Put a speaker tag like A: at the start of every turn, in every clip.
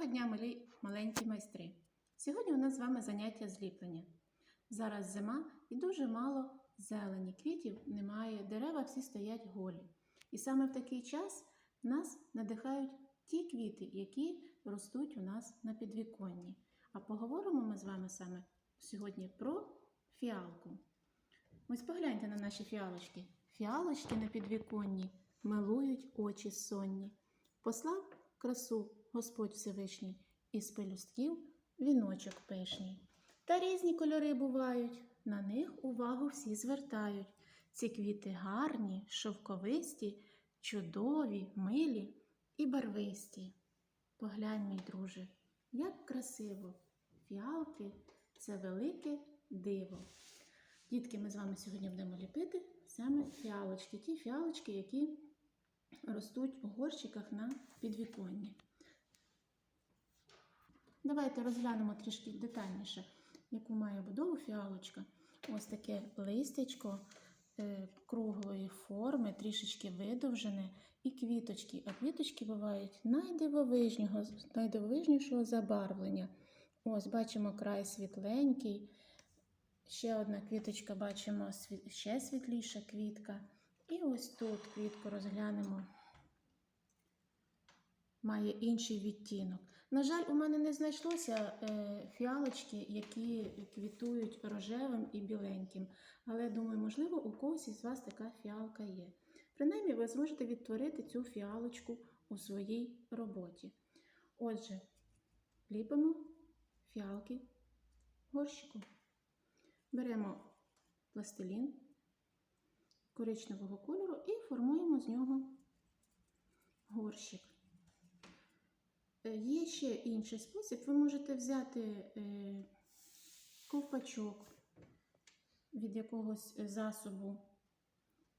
A: Доброго дня, малі маленькі майстри! Сьогодні у нас з вами заняття зліплення. Зараз зима і дуже мало зелені, квітів немає, дерева всі стоять голі. І саме в такий час нас надихають ті квіти, які ростуть у нас на підвіконні. А поговоримо ми з вами саме сьогодні про фіалку. Ось погляньте на наші фіалочки. Фіалочки на підвіконні милують очі сонні. Послав красу Господь Всевишній із пелюстків віночок пишній. Та різні кольори бувають, на них увагу всі звертають. Ці квіти гарні, шовковисті, чудові, милі і барвисті. Поглянь, мій друже, як красиво! Фіалки це велике диво. Дітки, ми з вами сьогодні будемо ліпити саме фіалочки, ті фіалочки, які ростуть у горщиках на підвіконні. Давайте розглянемо трішки детальніше, яку має будову фіалочка. Ось таке листячко е, круглої форми, трішечки видовжене, і квіточки. А квіточки бувають найдивовижнього, найдивовижнішого забарвлення. Ось бачимо край світленький. Ще одна квіточка, бачимо ще світліша квітка. І ось тут квітку розглянемо. Має інший відтінок. На жаль, у мене не знайшлося е, фіалочки, які квітують рожевим і біленьким. Але думаю, можливо, у когось із вас така фіалка є. Принаймні, ви зможете відтворити цю фіалочку у своїй роботі. Отже, ліпимо фіалки горщику. Беремо пластилін коричневого кольору і формуємо з нього горщик. Е, Є ще інший спосіб. Ви можете взяти е, ковпачок від якогось засобу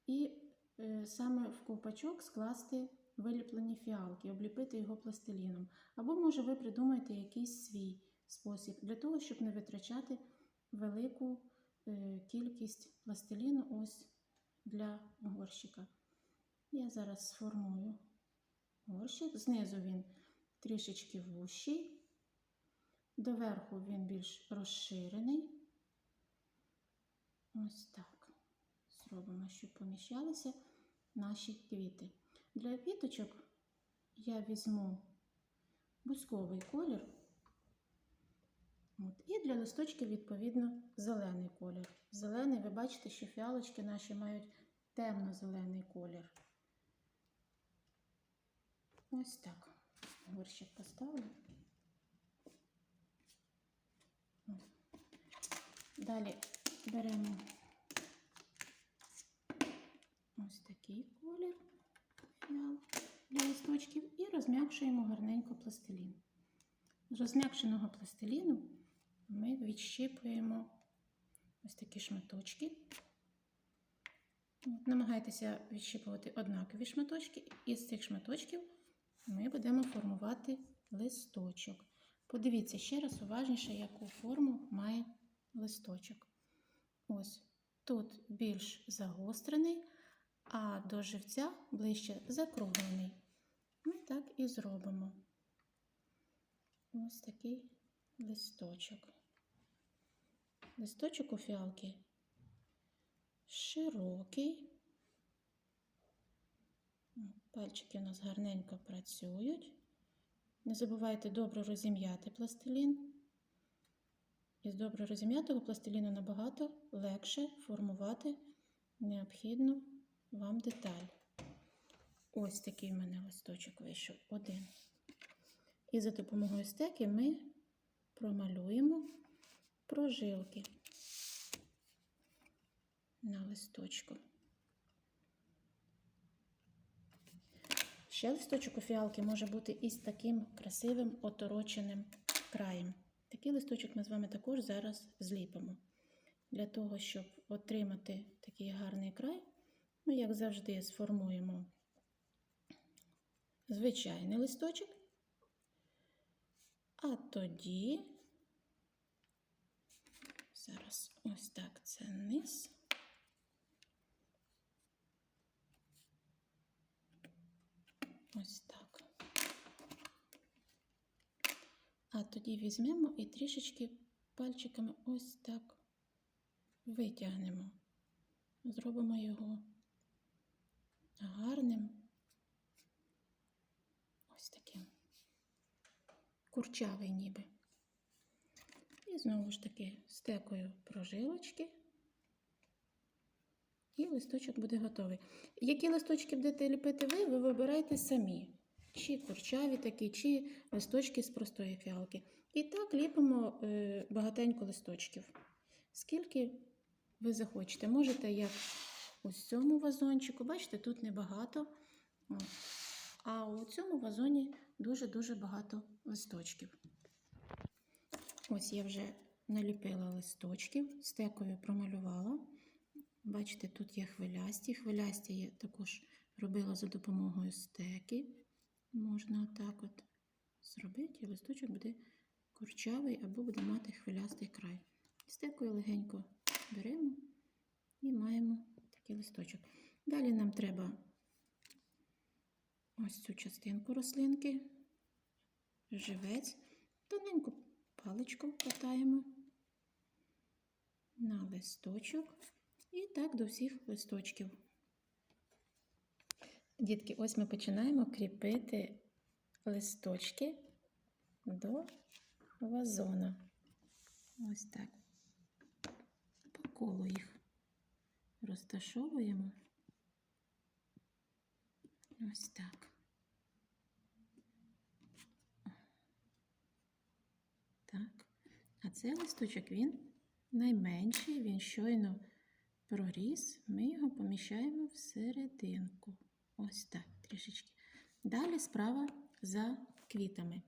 A: і е, саме в ковпачок скласти виліплені фіалки, обліпити його пластиліном. Або, може, ви придумаєте якийсь свій спосіб для того, щоб не витрачати велику е, кількість пластиліну ось для горщика. Я зараз сформую горщик. Знизу він трішечки вущий, доверху він більш розширений. Ось так. Зробимо, щоб поміщалися наші квіти. Для квіточок я візьму бусковий колір. От. І для листочків, відповідно, зелений колір. Зелений, ви бачите, що фіалочки наші мають темно-зелений колір. Ось так. Горщик поставлю. Далі беремо ось такий колір фіал для листочків і розм'якшуємо гарненько пластилін. З розм'якшеного пластиліну ми відщипуємо ось такі шматочки. Намагайтеся відщипувати однакові шматочки, і з цих шматочків ми будемо формувати листочок. Подивіться ще раз уважніше, яку форму має листочок. Ось тут більш загострений, а до живця ближче закруглений. Ми так і зробимо. Ось такий листочок. Листочок у фіалки широкий. Пальчики у нас гарненько працюють. Не забувайте добре розім'яти пластилін. Із добре розім'ятого пластиліну набагато легше формувати необхідну вам деталь. Ось такий в мене листочок вийшов один. І за допомогою стеки ми промалюємо прожилки на листочку. Ще листочок у фіалки може бути із таким красивим отороченим краєм. Такий листочок ми з вами також зараз зліпимо. Для того, щоб отримати такий гарний край, ми, як завжди, сформуємо звичайний листочок. А тоді, зараз ось так це низ. Ось так. А тоді візьмемо і трішечки пальчиками ось так витягнемо. Зробимо його гарним. Ось таким. Курчавий ніби. І знову ж таки стекою прожилочки. І листочок буде готовий. Які листочки будете ліпити ви, ви вибирайте самі. Чи курчаві такі, чи листочки з простої фіалки. І так ліпимо е, багатенько листочків. Скільки ви захочете. Можете як в цьому вазончику, бачите, тут небагато. А у цьому вазоні дуже-дуже багато листочків. Ось я вже наліпила листочків, стекою промалювала. Бачите, тут є хвилясті. Хвилясті я також робила за допомогою стеки. Можна отак от зробити, і листочок буде курчавий або буде мати хвилястий край. Стекою легенько беремо і маємо такий листочок. Далі нам треба ось цю частинку рослинки, живець, тоненьку паличку катаємо на листочок і так до всіх листочків. Дітки, ось ми починаємо кріпити листочки до вазона. Ось так. По колу їх розташовуємо. Ось так. Так. А цей листочок він найменший, він щойно проріс. Ми його поміщаємо всерединку. Ось так, трішечки. Далі справа за квітами.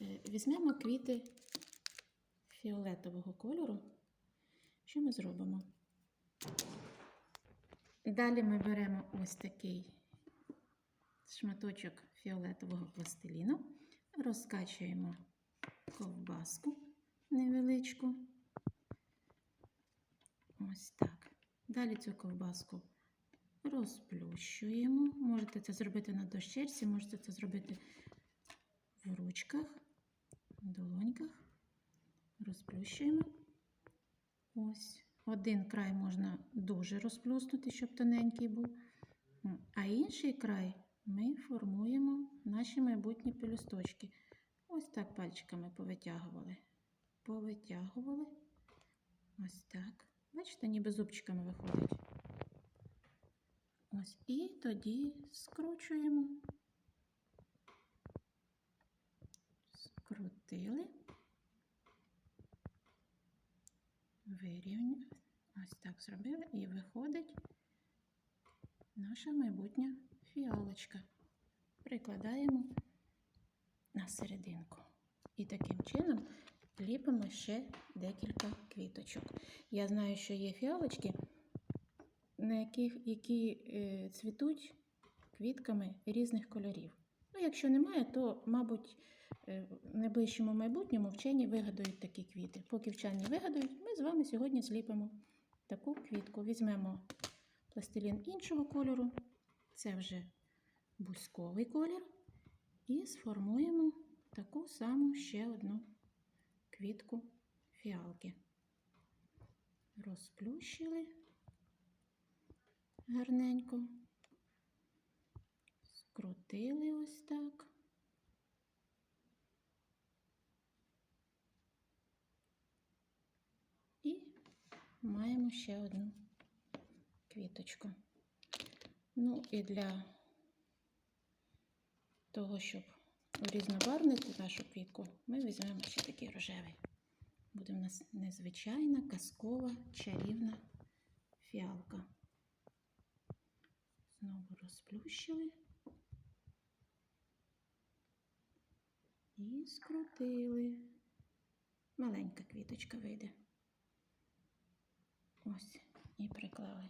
A: Е, Візьмемо квіти фіолетового кольору. Що ми зробимо? Далі ми беремо ось такий шматочок фіолетового пластиліну, розкачуємо ковбаску невеличку. Ось так. Далі цю ковбаску розплющуємо. Можете це зробити на дощечці, можете це зробити в ручках, в долоньках. Розплющуємо. Ось. Один край можна дуже розплюснути, щоб тоненький був. А інший край ми формуємо наші майбутні пелюсточки. Ось так пальчиками повитягували. Повитягували. Ось так. Бачите, ніби зубчиками виходить. Ось. І тоді скручуємо. Скрутили. Вирівняли. Ось так зробили. І виходить наша майбутня фіалочка. Прикладаємо на серединку. І таким чином ліпимо ще декілька квіточок. Я знаю, що є фіалочки, на яких, які е, цвітуть квітками різних кольорів. Ну, якщо немає, то, мабуть, е, в найближчому майбутньому вчені вигадають такі квіти. Поки вчені вигадають, ми з вами сьогодні зліпимо таку квітку. Візьмемо пластилін іншого кольору, це вже бузьковий колір, і сформуємо таку саму ще одну квітку фіалки. Розплющили гарненько, скрутили ось так. І маємо ще одну квіточку. Ну і для того, щоб урізнобарвнити нашу квітку, ми візьмемо ще такий рожевий. Буде в нас незвичайна, казкова, чарівна фіалка. Знову розплющили і скрутили. Маленька квіточка вийде. Ось, і приклали.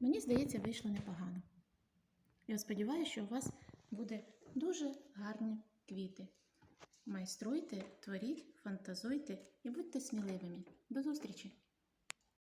A: Мені здається, вийшло непогано. Я сподіваюся, що у вас буде дуже гарні квіти. Майструйте, творіть, фантазуйте і будьте сміливими. До зустрічі!